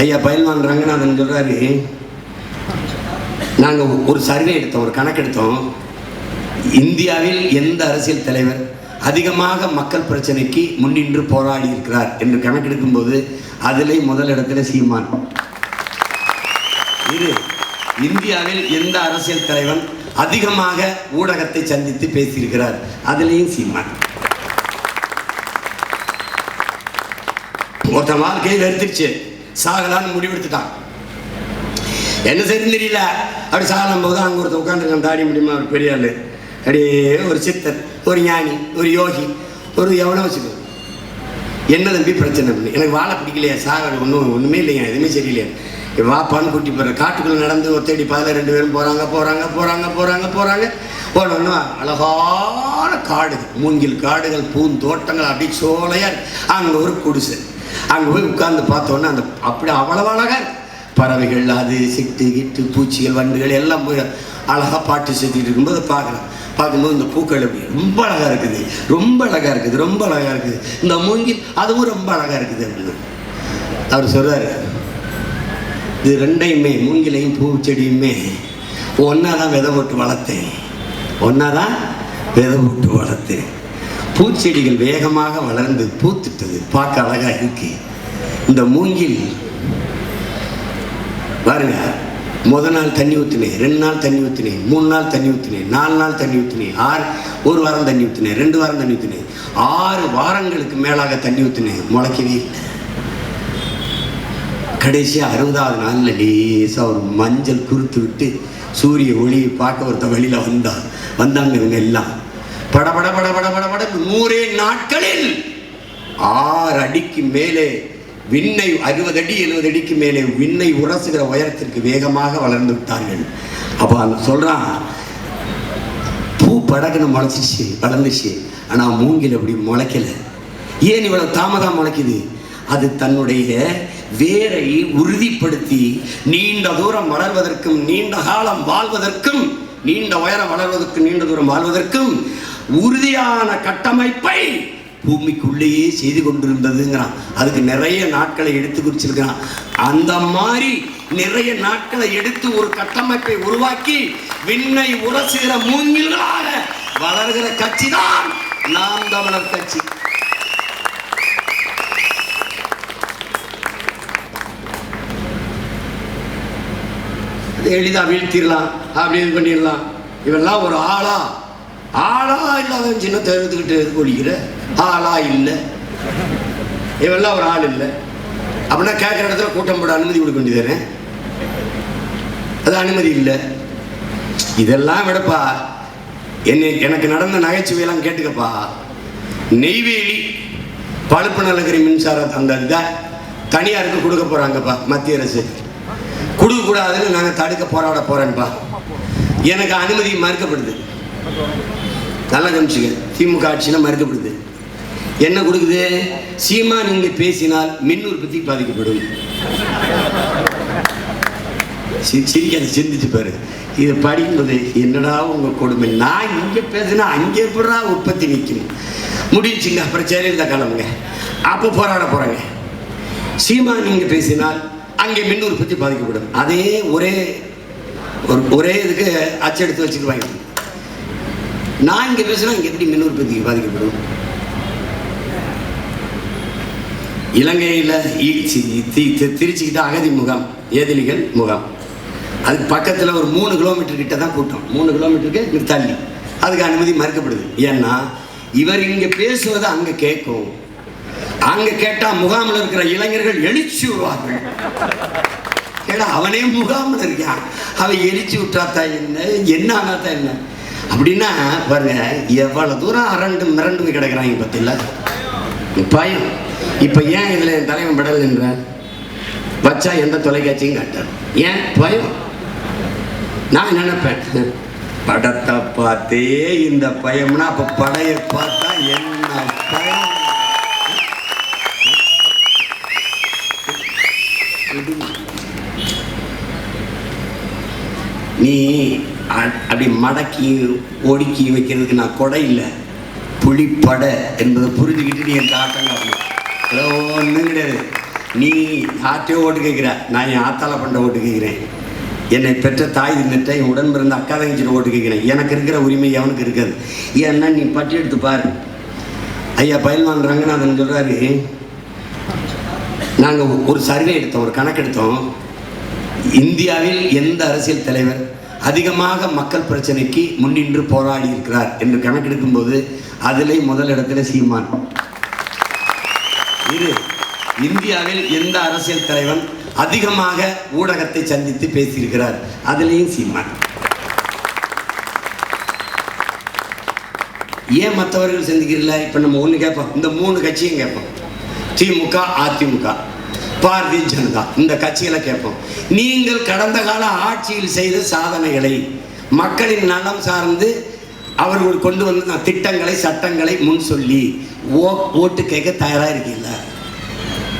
ஐயா பயில்வான் ரங்கநாதன் சொல்கிறாரு நாங்கள் ஒரு சர்வே எடுத்தோம் ஒரு கணக்கெடுத்தோம் இந்தியாவில் எந்த அரசியல் தலைவர் அதிகமாக மக்கள் பிரச்சனைக்கு முன்னின்று போராடி இருக்கிறார் என்று கணக்கெடுக்கும்போது அதிலே முதல் இடத்துல சீமான். இது இந்தியாவில் எந்த அரசியல் தலைவன் அதிகமாக ஊடகத்தை சந்தித்து பேசியிருக்கிறார்? அதுலேயும் சீமான். ஒருத்தன் வாழ்க்கையை வெறுத்துருச்சு. சாகலான்னு முடிவெடுத்துட்டான். என்ன செய்யுதுன்னு தெரியல. அப்படி சாகலாம் போது அங்கே ஒருத்தர் உட்காந்துருக்கான் தாடி முடியுமா? ஒரு பெரிய ஆள். அப்படியே ஒரு சித்தர் ஒரு ஞானி ஒரு யோகி ஒரு எவனோ வச்சுக்கோ. என்ன தம்பி பிரச்சனை? அப்படின்னு எனக்கு வாழை பிடிக்கலையா சாக ஒன்றும் ஒன்றுமே இல்லையா எதுவுமே சரியில்லையா. வாப்பான்னு கூட்டி போகிற காட்டுக்குள்ளே நடந்து ஒத்தடி பாதையில் ரெண்டு பேரும் போகிறாங்க போகிறாங்க போகிறாங்க போகிறாங்க போகிறாங்க போனோன்னா அழகான காடுகள் மூங்கில் காடுகள் பூந்தோட்டங்கள் அப்படி சோலையாக அங்கே ஒரு குடிசை. அங்கே போய் உட்கார்ந்து பார்த்தோன்னே அந்த அப்படி அவ்வளவு அழகாக பறவைகள் அது சிட்டு கிட்டு பூச்சிகள் வண்டுகள் எல்லாம் போய் அழகாக பாட்டு செஞ்சுட்டு இருக்கும்போது பார்க்கலாம். பார்க்கும்போது இந்த பூக்கள் எப்படி? ரொம்ப அழகாக இருக்குது. ரொம்ப அழகாக இருக்குது. ரொம்ப அழகாக இருக்குது. இந்த மூங்கில் அதுவும் ரொம்ப அழகாக இருக்குது அப்படின்னு அவர் சொல்கிறார் இது ரெண்டையுமே மூங்கிலையும் பூச்செடியுமே ஒன்றா தான் விதை போட்டு வளர்த்தேன். ஒன்றா தான் விதை போட்டு வளர்த்தேன். பூச்செடிகள் வேகமாக வளர்ந்து பூத்துட்டது பார்க்க அழகாக இருக்கு. இந்த மூங்கில் பாருங்க முத நாள் தண்ணி ஊற்றினேன் ரெண்டு நாள் தண்ணி ஊற்றினேன் மூணு நாள் தண்ணி ஊற்றினேன் நாலு நாள் தண்ணி ஊற்றினேன் ஆறு ஒரு வாரம் தண்ணி ஊற்றினேன் ரெண்டு வாரம் தண்ணி ஊற்றினேன் ஆறு வாரங்களுக்கு மேலாக தண்ணி ஊற்றினேன் முளைக்கவே இல்லை. கடைசியாக அறுபதாவது நாளில் லேசாக ஒரு மஞ்சள் குறுத்து விட்டு சூரிய ஒளியை பார்க்க ஒருத்த வழியில் வந்தா வந்தாங்க இவங்க எல்லாம். படபட பட பட பட பட நூறே நாட்களில் ஆறு அடிக்கு மேலே விண்ணை அறுபது அடி எழுபது அடிக்கு மேலே விண்ணை உரசுகிற உயரத்திற்கு வேகமாக வளர்ந்து விட்டார்கள். அப்போ அந்த சொல்கிறான் பூ படகுன்னு முளைச்சிச்சு வளர்ந்துச்சு. ஆனால் மூங்கில் அப்படி முளைக்கல. ஏன் இவ்வளவு தாமதம் முளைக்குது? அது தன்னுடைய வேரை உறுதிப்படுத்தி நீண்ட தூரம் வளர்வதற்கும் நீண்ட காலம் வாழ்வதற்கும் நீண்ட உயரம் வளர்வதற்கும் நீண்ட தூரம் வாழ்வதற்கும் உறுதியான கட்டமைப்பை பூமிக்குள்ளேயே செய்து கொண்டிருந்ததுங்கிறான். அதுக்கு நிறைய நாட்களை எடுத்து குறிச்சிருக்கிறான். அந்த மாதிரி நிறைய நாட்களை எடுத்து ஒரு கட்டமைப்பை உருவாக்கி விண்ணை உரசுகிற மூங்கில்களாக வளர்கிற கட்சி தான் நாம் தமிழர் கட்சி. எளிதாக வீழ்த்திடலாம் அப்படி இது பண்ணிடலாம் இவெல்லாம் ஒரு ஆளா ஆளா இல்லாத சின்ன எது ஒழிக்கிற? ஆளா இல்லை. இவெல்லாம் ஒரு ஆள் இல்லை. அப்படின்னா கேட்குற இடத்துல கூட்டம் போட அனுமதி கொடுக்க வேண்டியதானே அது அனுமதி இல்லை. இதெல்லாம் விடப்பா. என்னை எனக்கு நடந்த நகைச்சுவையெல்லாம் கேட்டுக்கப்பா. நெய்வேலி பழுப்பு நலகிரி மின்சார அந்த இதை தனியாருக்கு கொடுக்க போகிறாங்கப்பா மத்திய அரசு. கொடுக்கக்கூடாதுன்னு நாங்கள் தடுக்க போராட போகிறேன்ப்பா எனக்கு அனுமதி மறுக்கப்படுது. நல்லா கவனிச்சுங்க. திமுக ஆட்சினா மறுக்கப்படுது. என்ன கொடுக்குது? சீமா நீங்கள் பேசினால் மின் உற்பத்தி பாதிக்கப்படும். சிரிக்காத சிந்திச்சு பாரு. இதை படிக்கும்போது என்னடா உங்க கொடுமை? நான் இங்கே பேசினா அங்கே எப்படா உற்பத்தி நிற்கணும் முடிஞ்சுங்க அப்புறம் ஜெயலலிதா கிளம்புங்க அப்போ போராட போகிறாங்க சீமா நீங்கள் பேசினால் அங்கே மின் உற்பத்தி பாதிக்கப்படும். அதே ஒரே ஒரு ஒரே இதுக்கு அச்செடுத்து வச்சுக்குவாங்க. நான் இங்கே பேசுகிறேன் இங்கே எப்படி மின் உற்பத்தி பாதிக்கப்படும்? இலங்கையில் திருச்சிக்கிட்ட அகதி முகாம் ஏதிலிகள் முகாம். அதுக்கு பக்கத்தில் ஒரு மூணு கிலோமீட்டர் கிட்ட தான் கூட்டம். மூணு கிலோமீட்டருக்கு தள்ளி. அதுக்கு அனுமதி மறுக்கப்படுது. ஏன்னா இவர் இங்கே பேசுவது அங்கே கேட்கும். அங்கே கேட்டால் முகாமில் இருக்கிற இளைஞர்கள் எழுச்சி விடுவார்கள் ஏன்னா அவனே முகாமில் இருக்கான். அவன் எரிச்சு விட்டாத்தா என்ன? என்ன ஆனாத்தா என்ன? அப்படின்னா பாருங்க எவ்வளவு தூரம் அரண்டு மிரண்டு போய் கிடக்குறாங்க பத்தில? பயம் இப்போ ஏன் இதில் என் தலைவன் படல் என்ற வச்சா எந்த தொலைக்காட்சியும் காட்டார் ஏன்? பயம். நான் நினைப்பேன் படத்தை பார்த்தே இந்த பயம்னா அப்போ படையை பார்த்தா என்ன பயம் நீ அ- அப்படி மடக்கி ஒடுக்கி வைக்கிறதுக்கு நான் கொடை இல்லை. புளிப்பட என்பதை புரிஞ்சுக்கிட்டு நீ என் ஆட்டம் காட்டணும். ஒன்றும் கிடையாது. நீ யார்ட்டையோ ஓட்டு கேட்குற. நான் என் ஆத்தால பண்ண ஓட்டு கேட்குறேன். என்னை பெற்ற தாய் தின்னுட்ட என் உடன் பிறந்த அக்கா தங்கச்சிட்டு ஓட்டு கேட்குறேன். எனக்கு இருக்கிற உரிமை அவனுக்கு இருக்காது. ஏன்னா நீ பட்டி எடுத்து பாரு. ஐயா பயில்வான் ரங்கநாதன் சொல்கிறாரு நாங்கள் ஒரு சர்வே எடுத்தோம் ஒரு கணக்கு எடுத்தோம் இந்தியாவில் எந்த அரசியல் தலைவர் அதிகமாக மக்கள் பிரச்சனைக்கு முன்னின்று போராடி இருக்கிறார் என்று கணக்கெடுக்கும்போது அதிலே முதல் இடத்துல சீமான். இது இந்தியாவில் எந்த அரசியல் தலைவன் அதிகமாக ஊடகத்தை சந்தித்து பேசியிருக்கிறார்? அதிலேயும் சீமான். ஏன் மற்றவர்கள் சந்திக்கிறீங்களா இப்போ நம்ம ஒன்று கேட்போம். இந்த மூணு கட்சியும் கேட்போம். திமுக அதிமுக பாரதிய ஜனதா இந்த கட்சிகளை கேட்போம். நீங்கள் கடந்த கால ஆட்சியில் செய்த சாதனைகளை மக்களின் நலம் சார்ந்து அவர்கள் கொண்டு வந்த திட்டங்களை சட்டங்களை முன் சொல்லி ஓ ஓட்டு கேட்க தயாராக இருக்கீங்களா?